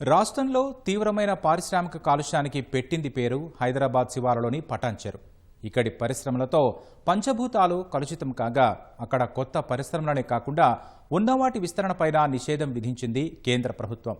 రాష్ట్రంలో తీవ్రమైన పారిశ్రామిక కాలుష్యానికి పెట్టింది పేరు హైదరాబాద్ శివారులోని పటాన్చెరు. ఇక్కడి పరిశ్రమలతో పంచభూతాలు కలుషితం కాగా అక్కడ కొత్త పరిశ్రమలనే కాకుండా ఉన్నవాటి విస్తరణపైన నిషేధం విధించింది కేంద్ర ప్రభుత్వం.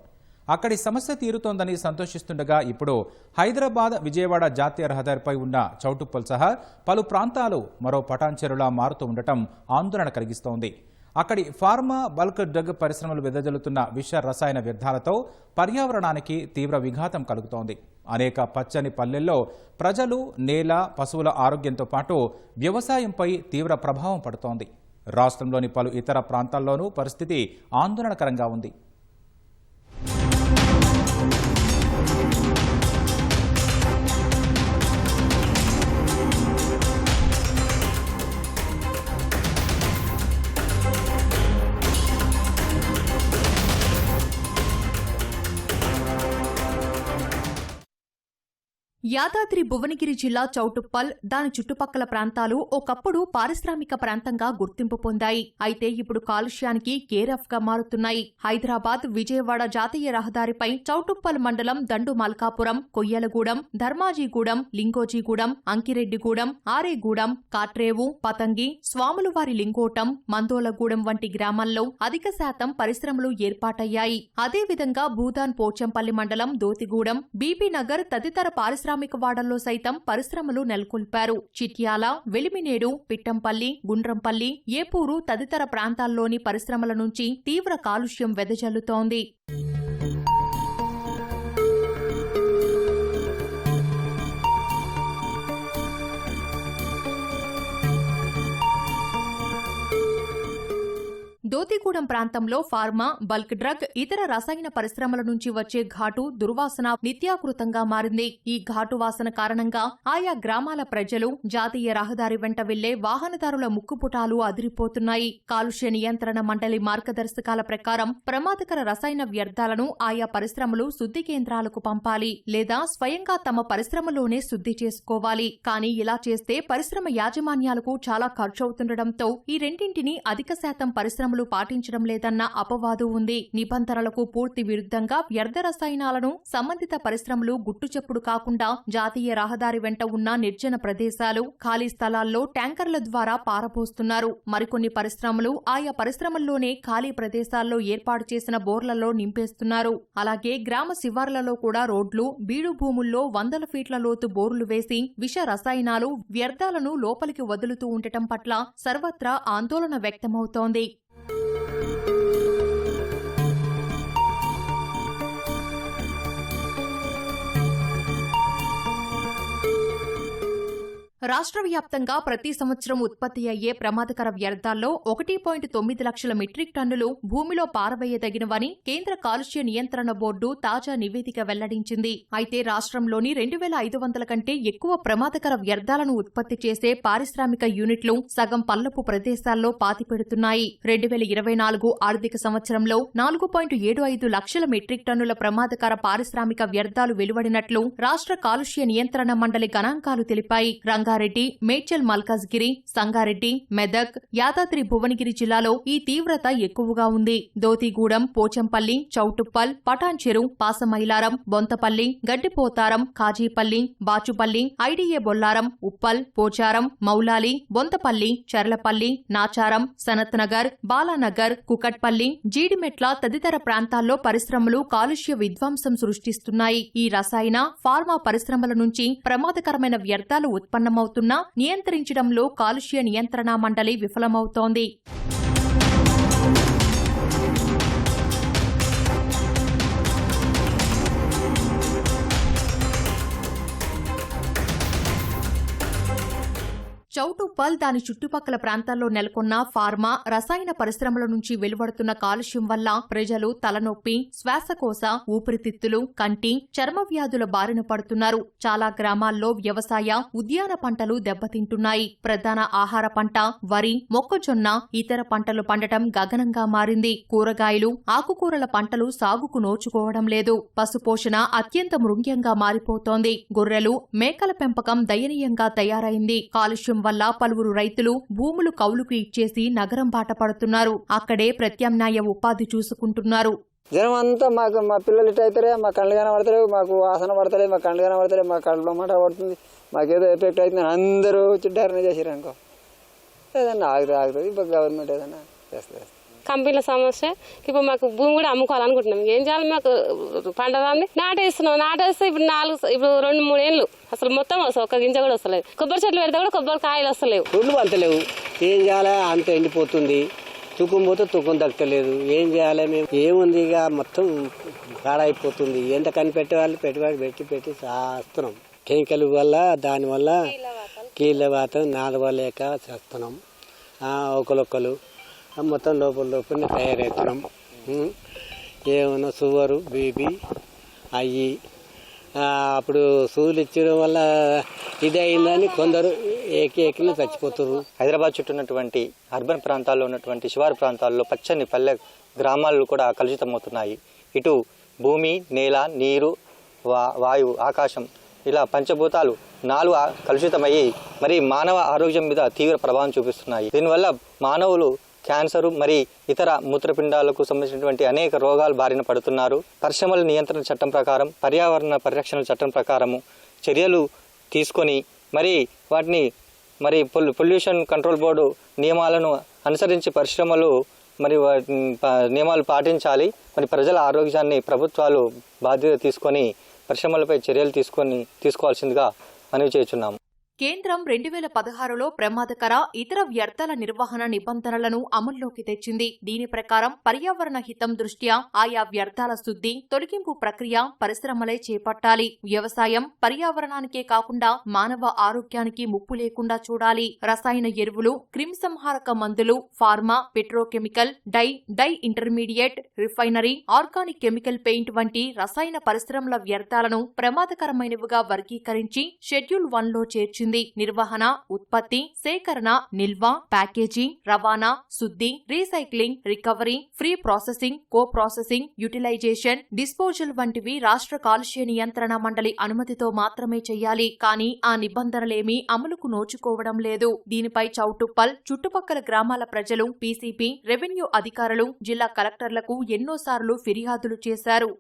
అక్కడి సమస్య తీరుతోందని సంతోషిస్తుండగా ఇప్పుడు హైదరాబాద్ విజయవాడ జాతీయ రహదారిపై ఉన్న చౌటుప్పల్ సహా పలు ప్రాంతాలు మరో పటాన్చెరులా మారుతూ ఉండటం ఆందోళన కలిగిస్తోంది. అక్కడి ఫార్మా బల్క్ డ్రగ్ పరిశ్రమలు వెదజల్లుతున్న విష రసాయన వ్యర్థాలతో పర్యావరణానికి తీవ్ర విఘాతం కలుగుతోంది. అనేక పచ్చని పల్లెల్లో ప్రజలు నేల పశువుల ఆరోగ్యంతో పాటు వ్యవసాయంపై తీవ్ర ప్రభావం పడుతోంది. రాష్ట్రంలోని పలు ఇతర ప్రాంతాల్లోనూ పరిస్థితి ఆందోళనకరంగా ఉంది. యాదాద్రి భువనగిరి జిల్లా చౌటుప్పల్ దాని చుట్టుపక్కల ప్రాంతాలు ఒకప్పుడు పారిశ్రామిక ప్రాంతంగా గుర్తింపు పొందాయి. అయితే ఇప్పుడు కాలుష్యానికి కేరాఫ్గా మారుతున్నాయి. హైదరాబాద్ విజయవాడ జాతీయ రహదారిపై చౌటుప్పల్ మండలం దండు మల్కాపురం కొయ్యలగూడెం ధర్మాజీగూడెం లింగోజీగూడెం అంకిరెడ్డిగూడెం ఆరేగూడెం కాట్రేవు పతంగి స్వాములవారి లింగోటం మందోలగూడెం వంటి గ్రామాల్లో అధిక శాతం పరిశ్రమలు ఏర్పాటయ్యాయి. అదేవిధంగా భూదాన్ పోచంపల్లి మండలం దోతిగూడెం బీబీ నగర్ తదితర పారిశ్రామిక వాడల్లో సైతం పరిశ్రమలు నెలకొల్పారు. చిట్యాల వెలిమినేడు పిట్టంపల్లి గుండ్రంపల్లి ఏపూరు తదితర ప్రాంతాల్లోని పరిశ్రమల నుంచి తీవ్ర కాలుష్యం వెదజల్లుతోంది. దోతిగూడెం ప్రాంతంలో ఫార్మా బల్క్ డ్రగ్ ఇతర రసాయన పరిశ్రమల నుంచి వచ్చే ఘాటు దుర్వాసన నిత్యాకృతంగా మారింది. ఈ ఘాటు వాసన కారణంగా ఆయా గ్రామాల ప్రజలు జాతీయ రహదారి వెంట వెళ్ళే వాహనదారుల ముక్కుపుటాలు అదిరిపోతున్నాయి. కాలుష్య నియంత్రణ మండలి మార్గదర్శకాల ప్రకారం ప్రమాదకర రసాయన వ్యర్థాలను ఆయా పరిశ్రమలు శుద్ధి కేంద్రాలకు పంపాలి లేదా స్వయంగా తమ పరిశ్రమలోనే శుద్ధి చేసుకోవాలి. కానీ ఇలా చేస్తే పరిశ్రమ యాజమాన్యాలకు చాలా ఖర్చవుతుండటంతో ఈ రెండింటిని అధిక శాతం పరిశ్రమలు పాటించడం లేదన్న అపవాదు ఉంది. నిబంధనలకు పూర్తి విరుద్ధంగా వ్యర్థ రసాయనాలను సంబంధిత పరిశ్రమలు గుట్టుచప్పుడు కాకుండా జాతీయ రహదారి వెంట ఉన్న నిర్జన ప్రదేశాలు ఖాళీ స్థలాల్లో ట్యాంకర్ల ద్వారా పారపోస్తున్నారు మరికొన్ని పరిశ్రమలు ఆయా పరిశ్రమల్లోనే ఖాళీ ప్రదేశాల్లో ఏర్పాటు చేసిన బోర్లలో నింపేస్తున్నారు. అలాగే గ్రామ శివార్లలో కూడా రోడ్లు బీడు భూముల్లో వందల ఫీట్ల లోతు బోర్లు వేసి విష రసాయనాలు వ్యర్థాలను లోపలికి వదులుతూ ఉండటం పట్ల సర్వత్రా ఆందోళన వ్యక్తమవుతోంది. రాష్ట్ర వ్యాప్తంగా ప్రతి సంవత్సరం ఉత్పత్తి అయ్యే ప్రమాదకర వ్యర్థాల్లో ఒకటి పాయింట్ తొమ్మిది లక్షల మెట్రిక్ టన్నులు భూమిలో పారవేయదగినవని కేంద్ర కాలుష్య నియంత్రణ బోర్డు తాజా నివేదిక వెల్లడించింది. అయితే రాష్ట్రంలోని రెండు వేల ఐదు వందల కంటే ఎక్కువ ప్రమాదకర వ్యర్థాలను ఉత్పత్తి చేసే పారిశ్రామిక యూనిట్లు సగం పల్లపు ప్రదేశాల్లో పాతిపెడుతున్నాయి. రెండు వేల ఇరవై నాలుగు ఆర్థిక సంవత్సరంలో నాలుగు పాయింట్ ఏడు ఐదు లక్షల మెట్రిక్ టన్నుల ప్రమాదకర పారిశ్రామిక వ్యర్థాలు వెలువడినట్లు రాష్ట్ర కాలుష్య నియంత్రణ మండలి గణాంకాలు తెలిపాయి. రంగ సంగారెడ్డి మేడ్చల్ మల్కాజ్గిరి సంగారెడ్డి మెదక్ యాదాద్రి భువనగిరి జిల్లాలో ఈ తీవ్రత ఎక్కువగా ఉంది. దోతిగూడెం పోచంపల్లి చౌటుప్పల్ పటాన్చెరు పాసమైలారం బొంతపల్లి గడ్డిపోతారం కాజీపల్లి బాచుపల్లి ఐడిఏ బొల్లారం ఉప్పల్ పోచారం మౌలాలి బొంతపల్లి చర్లపల్లి నాచారం సనత్నగర్ బాలానగర్ కుకట్పల్లి జీడిమెట్ల తదితర ప్రాంతాల్లో పరిశ్రమలు కాలుష్య విధ్వంసం సృష్టిస్తున్నాయి. ఈ రసాయన ఫార్మా పరిశ్రమల నుంచి ప్రమాదకరమైన వ్యర్థాలు ఉత్పన్నమవుతున్నా నియంత్రించడంలో కాలుష్య నియంత్రణ మండలి విఫలమవుతోంది. చౌటుప్పల్ దాని చుట్టుపక్కల ప్రాంతాల్లో నెలకొన్న ఫార్మా రసాయన పరిశ్రమల నుంచి వెలువడుతున్న కాలుష్యం వల్ల ప్రజలు తలనొప్పి శ్వాసకోశ ఊపిరితిత్తులు కంటి చర్మ వ్యాధుల బారిన పడుతున్నారు. చాలా గ్రామాల్లో వ్యవసాయ ఉద్యాన పంటలు దెబ్బతింటున్నాయి. ప్రధాన ఆహార పంట వరి మొక్కజొన్న ఇతర పంటలు పండటం గగనంగా మారింది. కూరగాయలు ఆకుకూరల పంటలు సాగుకు నోచుకోవడం లేదు. పశుపోషణ అత్యంత మృంగ్యంగా మారిపోతోంది. గొర్రెలు మేకల పెంపకం దయనీయంగా తయారైంది. కాలుష్యం వల్ల పలువురు రైతులు భూములు కౌలుకు ఇచ్చేసి నగరం బాట పడుతున్నారు. అక్కడే ప్రత్యామ్నాయ ఉపాధి చూసుకుంటున్నారు. జనం అంతా మాకు మా పిల్లలు ఇట్ అవుతారే మా కళ్ళు కనబడతలేవు మాకు వాసన పడతలేదు మా కళ్ళు కనబడతలేదు మా కళ్ళు మాట పడుతుంది. మాకేదో ఎఫెక్ట్ అవుతుంది అందరూ వచ్చి ధరణ చేసారు అనుకో. ఏదన్నా ఆగుతుంది ఆగుతుంది ఇప్పుడు గవర్నమెంట్ ఏదన్నా చేస్తుంది. కంపెనీల సమస్య. ఇప్పుడు మాకు భూమి కూడా అమ్ముకోవాలనుకుంటున్నాం. ఏం చేయాలి మాకు? పంట రాంది నాటేస్తున్నాం. నాటేస్తే ఇప్పుడు నాలుగు ఇప్పుడు రెండు మూడు ఏళ్ళు అసలు మొత్తం వస్తుంది ఒక గింజ కూడా వస్తలేదు. కొబ్బరి చెట్లు పెడితే కూడా కొబ్బరి కాయలు వస్తలేవు. రోడ్లు పంతలేవు ఏం చేయాలి? అంత ఎండిపోతుంది. తుకం పోతే తుకం దక్కలేదు ఏం చేయాలి మేము? ఏముంది ఇక? మొత్తం కాడైపోతుంది ఎంత కనిపెట్టే వాళ్ళు పెట్టుబడి పెట్టి పెట్టి చేస్తున్నాం కెమికల్ వల్ల దానివల్ల కీళ్ళ వాతం నాదవలేక చేస్తున్నాం ఒకరొకరు మొత్తం లోపల లోపల తయారవుతున్నాం ఏమన్నా షుగరు బీపీ అయ్యి అప్పుడు సూదులు ఇచ్చడం వల్ల ఇది అయిందని కొందరు ఏకి ఏకిన చచ్చిపోతున్నారు హైదరాబాద్ చుట్టూ ఉన్నటువంటి అర్బన్ ప్రాంతాల్లో ఉన్నటువంటి శివారు ప్రాంతాల్లో పచ్చని పల్లె గ్రామాలు కూడా కలుషితమవుతున్నాయి. ఇటు భూమి నేల నీరు వా వాయువు ఆకాశం ఇలా పంచభూతాలు నాలుగు కలుషితమయ్యి మరి మానవ ఆరోగ్యం మీద తీవ్ర ప్రభావం చూపిస్తున్నాయి. దీనివల్ల మానవులు క్యాన్సరు మరి ఇతర మూత్రపిండాలకు సంబంధించినటువంటి అనేక రోగాలు బారిన పడుతున్నారు. పరిశ్రమల నియంత్రణ చట్టం ప్రకారం పర్యావరణ పరిరక్షణ చట్టం ప్రకారము చర్యలు తీసుకొని మరి వాటిని మరి పొల్యూషన్ కంట్రోల్ బోర్డు నియమాలను అనుసరించి పరిశ్రమలు మరి వాటిని ప- నియమాలు పాటించాలి. మరి ప్రజల ఆరోగ్యాన్ని ప్రభుత్వాలు బాధ్యత తీసుకొని పరిశ్రమలపై చర్యలు తీసుకొని తీసుకోవాల్సిందిగా మనవి చేస్తున్నాము. కేంద్రం రెండు వేల పదహారులో ప్రమాదకర ఇతర వ్యర్థాల నిర్వహణ నిబంధనలను అమల్లోకి తెచ్చింది. దీని ప్రకారం పర్యావరణ హితం దృష్ట్యా ఆయా వ్యర్థాల శుద్ధి తొలగింపు ప్రక్రియ పరిశ్రమలే చేపట్టాలి. వ్యవసాయం పర్యావరణానికే కాకుండా మానవ ఆరోగ్యానికి ముప్పు లేకుండా చూడాలి. రసాయన ఎరువులు క్రిమిసంహారక మందులు pharma petrochemical dye dye intermediate refinery organic chemical paint వంటి రసాయన పరిశ్రమల వ్యర్థాలను ప్రమాదకరమైనవిగా వర్గీకరించి షెడ్యూల్ వన్లో చేర్చింది. చేర్చింది నిర్వహణ ఉత్పత్తి సేకరణ నిల్వ ప్యాకేజింగ్ రవాణా శుద్ధి recycling recovery free processing co processing utilisation disposal వంటివి రాష్ట్ర కాలుష్య నియంత్రణ మండలి అనుమతితో మాత్రమే చేయాలి. కానీ ఆ నిబంధనలేమీ అమలుకు నోచుకోవడం లేదు. దీనిపై చౌటుప్పల్ చుట్టుపక్కల గ్రామాల ప్రజలు పీసీపీ రెవెన్యూ అధికారులు జిల్లా కలెక్టర్లకు ఎన్నోసార్లు ఫిర్యాదులు చేశారు.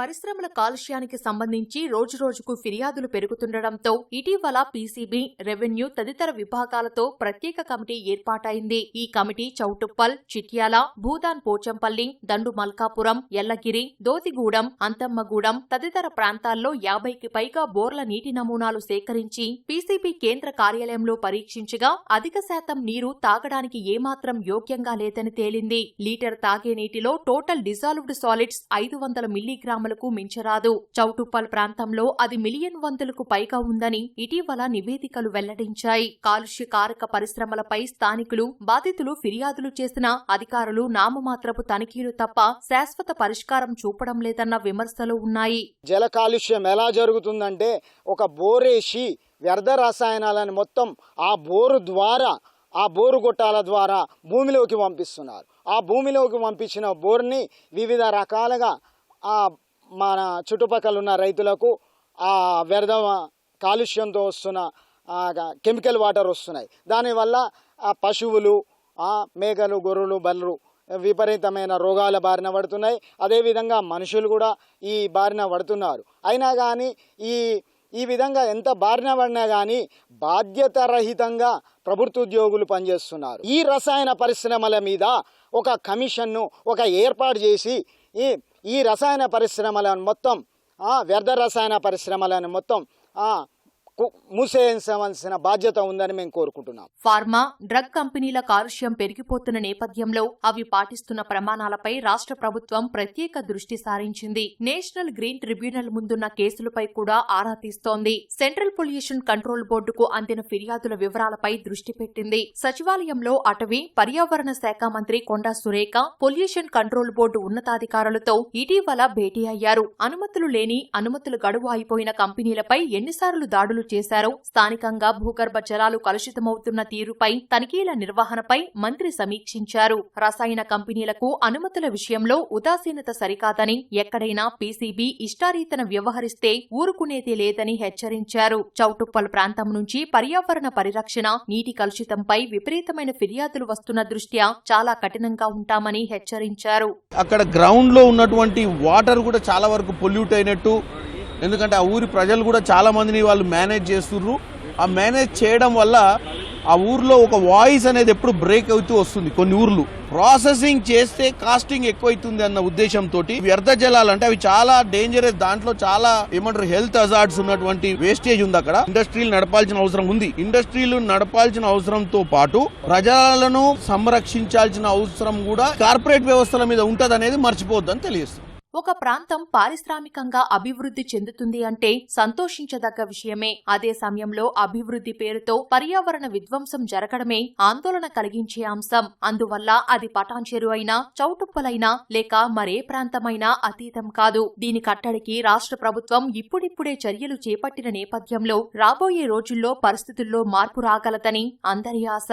పరిశ్రమల కాలుష్యానికి సంబంధించి రోజురోజుకు ఫిర్యాదులు పెరుగుతుండటంతో ఇటీవల పీసీబీ రెవెన్యూ తదితర విభాగాలతో ప్రత్యేక కమిటీ ఏర్పాటైంది. ఈ కమిటీ చౌటుప్పల్ చిట్యాల భూదాన్ పోచంపల్లి దండు మల్కాపురం ఎల్లగిరి దోతిగూడెం అంతమ్మగూడెం తదితర ప్రాంతాల్లో యాభైకి పైగా బోర్ల నీటి నమూనాలు సేకరించి పీసీబీ కేంద్ర కార్యాలయంలో పరీక్షించగా అధిక శాతం నీరు తాగడానికి ఏమాత్రం యోగ్యంగా లేదని తేలింది. లీటర్ తాగే నీటిలో టోటల్ డిజాల్వ్డ్ సాలిడ్స్ ఐదు వందల మిల్లీగ్రాములకు మించరాదు. చౌటుప్పల్ ప్రాంతంలో అది మిలియన్ వంతులకు పైగా ఉందని ఇటీవల నివేదికలు వెల్లడించాయి. కాలుష్య కారక పరిశ్రమలపై స్థానికులు బాధితులు ఫిర్యాదులు చేసిన అధికారులు నామమాత్రపు తనిఖీలు తప్ప శాశ్వత పరిష్కారం చూపడం లేదన్న విమర్శలు ఉన్నాయి. జల కాలుష్యం ఎలా జరుగుతుందంటే ఒక బోరేసి వ్యర్థ రసాయనాలను మొత్తం ఆ బోరు ద్వారా ఆ బోరు గొట్టాల ద్వారా భూమిలోకి పంపిస్తున్నారు. ఆ భూమిలోకి పంపించిన బోర్ని వివిధ రకాలుగా ఆ మన చుట్టుపక్కల ఉన్న రైతులకు ఆ వ్యర్థ కాలుష్యంతో వస్తున్న కెమికల్ వాటర్ వస్తున్నాయి. దానివల్ల ఆ పశువులు ఆ మేకలు గొర్రెలు బర్రెలు విపరీతమైన రోగాల బారిన పడుతున్నాయి. అదేవిధంగా మనుషులు కూడా ఈ బారిన పడుతున్నారు. అయినా కానీ ఈ ఈ విధంగా ఎంత బారిన పడినా కానీ బాధ్యతారహితంగా ప్రభుత్వ ఉద్యోగులు పనిచేస్తున్నారు. ఈ రసాయన పరిశ్రమల మీద ఒక కమిషన్ను ఒక ఏర్పాటు చేసి ఈ ఈ రసాయన పరిశ్రమలను మొత్తం వ్యర్థ రసాయన పరిశ్రమలను మొత్తం మూసేయవలసిన కు- బాధ్యత ఉందని మేము కోరుకుంటున్నాం. ఫార్మా డ్రగ్ కంపెనీల కాలుష్యం పెరిగిపోతున్న నేపథ్యంలో అవి పాటిస్తున్న ప్రమాణాలపై రాష్ట్ర ప్రభుత్వం ప్రత్యేక దృష్టి సారించింది. నేషనల్ గ్రీన్ ట్రిబ్యునల్ ముందున్న కేసులపై కూడా ఆరా తీస్తోంది. సెంట్రల్ పొల్యూషన్ కంట్రోల్ బోర్డుకు అందిన ఫిర్యాదుల వివరాలపై దృష్టి పెట్టింది. సచివాలయంలో అటవీ పర్యావరణ శాఖ మంత్రి Konda Surekha pollution control board ఉన్నతాధికారులతో ఇటీవల భేటీ అయ్యారు. అనుమతులు లేని అనుమతులు గడువు అయిపోయిన కంపెనీలపై ఎన్నిసార్లు దాడులు పనులు చేశారు స్థానికంగా భూగర్భ జలాలు కలుషితమవుతున్న తీరుపై తనిఖీల నిర్వహణపై మంత్రి సమీక్షించారు. రసాయన కంపెనీలకు అనుమతుల విషయంలో ఉదాసీనత సరికాదని ఎక్కడైనా పీసీబీ ఇష్టారీతన వ్యవహరిస్తే ఊరుకునేది లేదని హెచ్చరించారు. చౌటుప్పల్ ప్రాంతం నుంచి పర్యావరణ పరిరక్షణ నీటి కలుషితంపై విపరీతమైన ఫిర్యాదులు వస్తున్న దృష్ట్యా చాలా కఠినంగా ఉంటామని హెచ్చరించారు. అక్కడ గ్రౌండ్లో ఉన్నటువంటి వాటర్ కూడా చాలా వరకు పొల్యూట్ అయినట్టు ఎందుకంటే ఆ ఊరి ప్రజలు కూడా చాలా మందిని వాళ్ళు మేనేజ్ చేస్తుర్రు. ఆ మేనేజ్ చేయడం వల్ల ఆ ఊర్లో ఒక వాయిస్ అనేది ఎప్పుడు బ్రేక్ అవుతూ వస్తుంది కొన్ని ఊర్లు. ప్రాసెసింగ్ చేస్తే కాస్టింగ్ ఎక్కువైతుంది అన్న ఉద్దేశంతో వ్యర్థ జలాలు అంటే అవి చాలా డేంజరస్ దాంట్లో చాలా ఏమంటారు హెల్త్ అజార్డ్స్ ఉన్నటువంటి వేస్టేజ్ ఉంది అక్కడ. ఇండస్ట్రీలు నడపాల్సిన అవసరం ఉంది. ఇండస్ట్రీలు నడపాల్సిన అవసరంతో పాటు ప్రజలను సంరక్షించాల్సిన అవసరం కూడా కార్పొరేట్ వ్యవస్థల మీద ఉంటది అనేది మర్చిపోవద్దని తెలియజేస్తుంది ఒక ప్రాంతం పారిశ్రామికంగా అభివృద్ధి చెందుతుంది అంటే సంతోషించదగ్గ విషయమే. అదే సమయంలో అభివృద్ధి పేరుతో పర్యావరణ విధ్వంసం జరగడమే ఆందోళన కలిగించే అంశం. అందువల్ల అది పటాన్చెరు అయినా చౌటుప్పలైనా లేక మరే ప్రాంతమైనా అతీతం కాదు. దీని కట్టడికి రాష్ట్ర ప్రభుత్వం ఇప్పుడిప్పుడే చర్యలు చేపట్టిన నేపథ్యంలో రాబోయే రోజుల్లో పరిస్థితుల్లో మార్పు రాగలదని అందరి ఆశ.